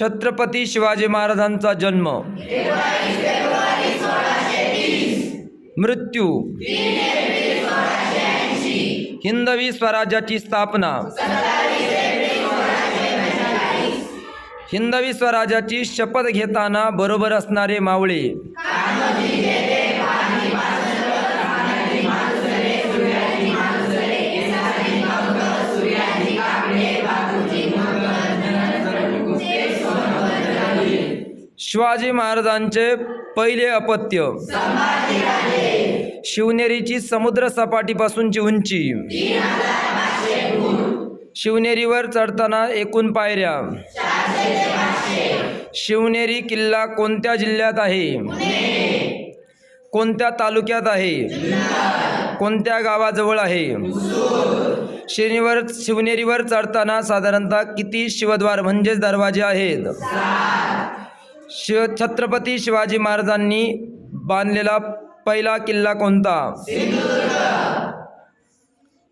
छत्रपती शिवाजी महाराजांचा जन्म. मृत्यू. हिंदवी स्वराज्याची स्थापना. हिंदवी स्वराज्याची शपथ घेताना बरोबर असणारे मावळे. शिवाजी महाराजांचे पहिले अपत्य. शिवनेरीची समुद्र सपाटीपासूनची उंची. शिवनेरीवर चढताना एकूण पायऱ्या. शिवनेरी किल्ला कोणत्या जिल्ह्यात आहे? कोणत्या तालुक्यात आहे? कोणत्या गावाजवळ आहे? शिवनेरीवर शिवनेरीवर चढताना साधारणतः किती शिवद्वार म्हणजेच दरवाजे आहेत? शिव छत्रपती शिवाजी महाराजांनी बांधलेला पहिला किल्ला कोणता?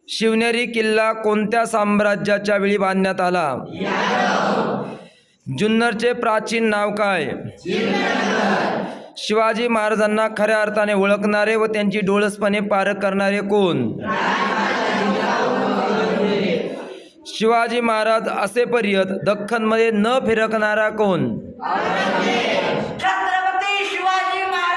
शिवनेरी किल्ला कोणत्या साम्राज्याच्या वेळी बांधण्यात आला? जुन्नरचे प्राचीन नाव काय? शिवाजी महाराजांना खऱ्या अर्थाने ओळखणारे व त्यांची डोळसपणे पारख करणारे कोण? शिवाजी महाराज असेपर्यंत दख्खनमध्ये न फिरकणारा कोण? छत्रपती शिवाजी महाराज.